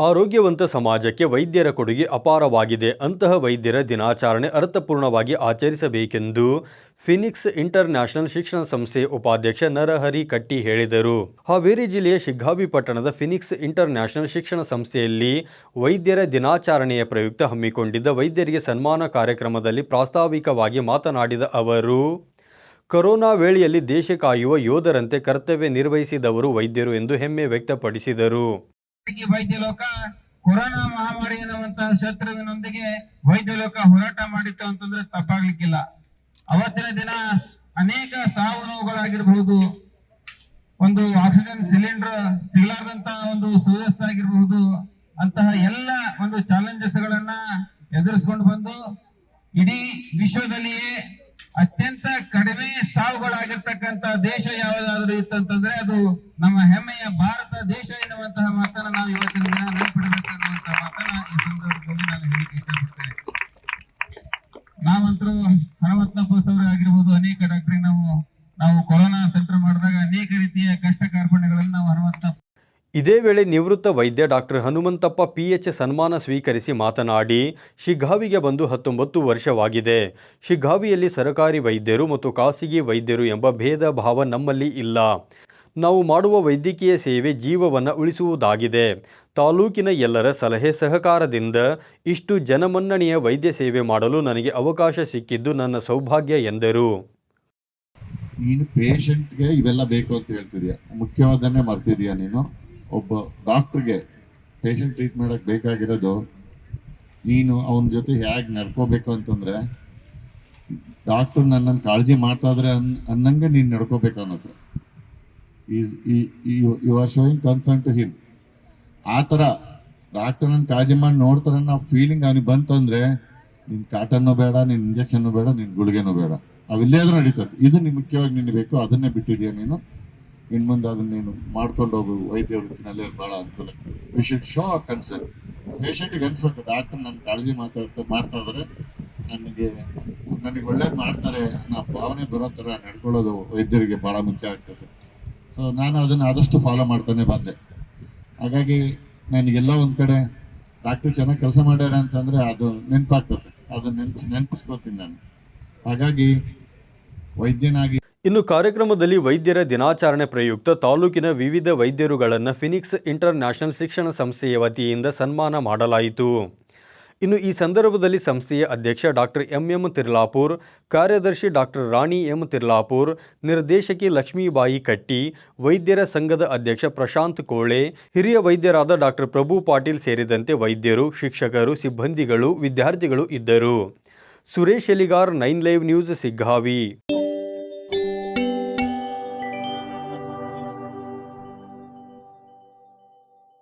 ಆರೋಗ್ಯವಂತ ಸಮಾಜಕ್ಕೆ ವೈದ್ಯರ ಕೊಡುಗೆ ಅಪಾರವಾಗಿದೆ. ಅಂತಹ ವೈದ್ಯರ ದಿನಾಚರಣೆ ಅರ್ಥಪೂರ್ಣವಾಗಿ ಆಚರಿಸಬೇಕೆಂದು ಫಿನಿಕ್ಸ್ ಇಂಟರ್ ನ್ಯಾಷನಲ್ ಶಿಕ್ಷಣ ಸಂಸ್ಥೆ ಉಪಾಧ್ಯಕ್ಷ ನರಹರಿ ಕಟ್ಟಿ ಹೇಳಿದರು. ಹಾವೇರಿ ಜಿಲ್ಲೆಯ ಶಿಗ್ಗಾವಿ ಪಟ್ಟಣದ ಫಿನಿಕ್ಸ್ ಇಂಟರ್ ನ್ಯಾಷನಲ್ ಶಿಕ್ಷಣ ಸಂಸ್ಥೆಯಲ್ಲಿ ವೈದ್ಯರ ದಿನಾಚರಣೆಯ ಪ್ರಯುಕ್ತ ಹಮ್ಮಿಕೊಂಡಿದ್ದ ವೈದ್ಯರಿಗೆ ಸನ್ಮಾನ ಕಾರ್ಯಕ್ರಮದಲ್ಲಿ ಪ್ರಾಸ್ತಾವಿಕವಾಗಿ ಮಾತನಾಡಿದ ಅವರು, ಕೊರೋನಾ ವೇಳೆಯಲ್ಲಿ ದೇಶ ಕಾಯುವ ಯೋಧರಂತೆ ಕರ್ತವ್ಯ ನಿರ್ವಹಿಸಿದವರು ವೈದ್ಯರು ಎಂದು ಹೆಮ್ಮೆ ವ್ಯಕ್ತಪಡಿಸಿದರು. ವೈದ್ಯ ಲೋಕ, ಕೊರೋನಾ ಮಹಾಮಾರಿ ಎನ್ನುವಂತಹ ಶತ್ರುವಿನೊಂದಿಗೆ ವೈದ್ಯ ಲೋಕ ಹೋರಾಟ ಮಾಡಿತ್ತು ಅಂತಂದ್ರೆ ತಪ್ಪಾಗ್ಲಿಕ್ಕಿಲ್ಲ. ಅವತ್ತಿನ ದಿನ ಅನೇಕ ಸಾವು ನೋವುಗಳಾಗಿರಬಹುದು, ಒಂದು ಆಕ್ಸಿಜನ್ ಸಿಲಿಂಡರ್ ಸಿಗಲಾರದಂತಹ ಒಂದು ಸುವ್ಯವಸ್ಥೆ ಆಗಿರಬಹುದು, ಅಂತಹ ಎಲ್ಲ ಒಂದು ಚಾಲೆಂಜಸ್ ಗಳನ್ನ ಎದುರಿಸ್ಕೊಂಡು ಬಂದು ಇಡೀ ವಿಶ್ವದಲ್ಲಿಯೇ ಅತ್ಯಂತ ಕಡಿಮೆ ಸಾವುಗಳಾಗಿರ್ತಕ್ಕಂತ ದೇಶ ಯಾವುದಾದ್ರೂ ಇತ್ತಂತಂದ್ರೆ ಅದು ನಮ್ಮ ಹೆಮ್ಮೆಯ ಭಾರತ ದೇಶ ಎನ್ನುವಂತಹ ಮಾತನ್ನ ನಾವು ಇವತ್ತಿನ ದಿನ ನೆನಪಿಡಬೇಕು ಅನ್ನುವಂತಹ ಮಾತನ್ನ ಈ ಸಂದರ್ಭದಲ್ಲಿ ನಾನು ಹೇಳಿಕೆ ಇಷ್ಟಪಡ್ತೇನೆ ನಾವಂತರೂ ಹನುಮಂತಪ್ಪ ಸೌರ ಆಗಿರ್ಬೋದು, ಅನೇಕ ಡಾಕ್ಟರ್ ನಾವು ನಾವು ಕೊರೋನಾ ಸೆಂಟರ್ ಮಾಡಿದಾಗ ಅನೇಕ ರೀತಿಯ ಕಷ್ಟ ಕಾರ್ಪಣ್ಯಗಳನ್ನು ನಾವು ಹನುಮಂತಪ್ಪ ಇದೇ ವೇಳೆ ನಿವೃತ್ತ ವೈದ್ಯ ಡಾಕ್ಟರ್ ಹನುಮಂತಪ್ಪ ಪಿಎಚ್ ಸನ್ಮಾನ ಸ್ವೀಕರಿಸಿ ಮಾತನಾಡಿ, ಶಿಗ್ಗಾವಿಗೆ ಬಂದು ಹತ್ತೊಂಬತ್ತು ವರ್ಷವಾಗಿದೆ. ಶಿಗ್ಗಾವಿಯಲ್ಲಿ ಸರಕಾರಿ ವೈದ್ಯರು ಮತ್ತು ಖಾಸಗಿ ವೈದ್ಯರು ಎಂಬ ಭೇದ ಭಾವ ನಮ್ಮಲ್ಲಿ ಇಲ್ಲ. ನಾವು ಮಾಡುವ ವೈದ್ಯಕೀಯ ಸೇವೆ ಜೀವವನ್ನು ಉಳಿಸುವುದಾಗಿದೆ. ತಾಲೂಕಿನ ಎಲ್ಲರ ಸಲಹೆ ಸಹಕಾರದಿಂದ ಇಷ್ಟು ಜನಮನ್ನಣೆಯ ವೈದ್ಯ ಸೇವೆ ಮಾಡಲು ನನಗೆ ಅವಕಾಶ ಸಿಕ್ಕಿದ್ದು ನನ್ನ ಸೌಭಾಗ್ಯ ಎಂದರು. ನೀನು ಪೇಷಂಟ್ಗೆ ಇವೆಲ್ಲ ಬೇಕು ಅಂತ ಹೇಳ್ತಿದ್ಯಾ? ಮುಖ್ಯವಾದನ್ನೇ ಮರ್ತಿದ್ಯಾ ನೀನು? ಒಬ್ಬ ಡಾಕ್ಟ್ರಿಗೆ ಪೇಷಂಟ್ ಟ್ರೀಟ್ ಮಾಡಕ್ ಬೇಕಾಗಿರೋದು, ನೀನು ಅವನ ಜೊತೆ ಹೇಗೆ ನಡ್ಕೋಬೇಕು ಅಂತಂದ್ರೆ ಡಾಕ್ಟರ್ ನನ್ನನ್ನು ಕಾಳಜಿ ಮಾಡ್ತಾ ಇದ್ರೆ ಅನ್, ಅನ್ನಂಗೆ ನೀನು ನಡ್ಕೋಬೇಕು ಅನ್ನೋದು. Is you are showing concern to him ಆ ಥರ ಡಾಕ್ಟರ್ ನನ್ನ ಕಾಳಜಿ ಮಾಡಿ ನೋಡ್ತಾರೆ ಫೀಲಿಂಗ್ ಅವನಿಗೆ ಬಂತಂದ್ರೆ, ನಿನ್ ಕಾಟನ್ನು ಬೇಡ, ನಿನ್ ಇಂಜೆಕ್ಷನ್ ಬೇಡ, ನಿನ್ ಗುಳಿಗೆನೂ ಬೇಡ. ಅವಿಲ್ಲೇ ಆದ್ರೂ ನಡೀತದೆ. ಇದು ನಿಮ್ ಮುಖ್ಯವಾಗಿ ನಿನ್ನ ಬೇಕು, ಅದನ್ನೇ ಬಿಟ್ಟಿದ್ಯಾ ನೀನು? ಇನ್ ಮುಂದೆ ಅದನ್ನ ನೀನು ಮಾಡ್ಕೊಂಡು ಹೋಗು ವೈದ್ಯ ವೃತ್ತಿನಲ್ಲಿ ಭಾಳ ಅನುಕೂಲ we should show a concern ಪೇಷಂಟ್ಗೆ ಅನ್ಸ್ಬೇಕು ಡಾಕ್ಟರ್ ನನ್ನ ಕಾಳಜಿ ಮಾತಾಡ್ತಾ ಮಾಡ್ತಾ ನನಗೆ ನನಗೆ ಒಳ್ಳೇದು ಮಾಡ್ತಾರೆ ಅನ್ನೋ ಭಾವನೆ ಬರೋ ಥರ ನಡ್ಕೊಳ್ಳೋದು ವೈದ್ಯರಿಗೆ ಬಹಳ ಮುಖ್ಯ ಆಗ್ತದೆ. ಸೊ ನಾನು ಅದನ್ನ ಆದಷ್ಟು ಫಾಲೋ ಮಾಡ್ತಾನೆ ಬಂದೆ. ಹಾಗಾಗಿ ನನಗೆಲ್ಲ ಒಂದು ಕಡೆ ಡಾಕ್ಟರ್ ಚೆನ್ನಾಗಿ ಕೆಲಸ ಮಾಡ್ಯಾರ ಅಂತಂದ್ರೆ ಅದು ನೆನಪಾಗ್ತದೆ. ಅದನ್ನ ನೆನ್ಪು, ನೆನಪಿಸ್ಕೋತೀನಿ ನಾನು. ಹಾಗಾಗಿ ವೈದ್ಯನಾಗಿ ಇನ್ನು ಕಾರ್ಯಕ್ರಮದಲ್ಲಿ ವೈದ್ಯರ ದಿನಾಚರಣೆ ಪ್ರಯುಕ್ತ ತಾಲೂಕಿನ ವಿವಿಧ ವೈದ್ಯರುಗಳನ್ನು ಫಿನಿಕ್ಸ್ ಇಂಟರ್ ನ್ಯಾಷನಲ್ ಶಿಕ್ಷಣ ಸಂಸ್ಥೆಯ ವತಿಯಿಂದ ಸನ್ಮಾನ ಮಾಡಲಾಯಿತು. ಇನ್ನು ಈ ಸಂದರ್ಭದಲ್ಲಿ ಸಂಸ್ಥೆಯ ಅಧ್ಯಕ್ಷ ಡಾಕ್ಟರ್ ಎಂ ಎಂ ತಿರ್ಲಾಪುರ್, ಕಾರ್ಯದರ್ಶಿ ಡಾಕ್ಟರ್ ರಾಣಿ ಎಂ ತಿರ್ಲಾಪುರ್, ನಿರ್ದೇಶಕಿ ಲಕ್ಷ್ಮೀಬಾಯಿ ಕಟ್ಟಿ, ವೈದ್ಯರ ಸಂಘದ ಅಧ್ಯಕ್ಷ ಪ್ರಶಾಂತ್ ಕೋಳೆ, ಹಿರಿಯ ವೈದ್ಯರಾದ ಡಾಕ್ಟರ್ ಪ್ರಭು ಪಾಟೀಲ್ ಸೇರಿದಂತೆ ವೈದ್ಯರು, ಶಿಕ್ಷಕರು, ಸಿಬ್ಬಂದಿಗಳು, ವಿದ್ಯಾರ್ಥಿಗಳು ಇದ್ದರು. Suresh Eligar, nine live news, Siggavi.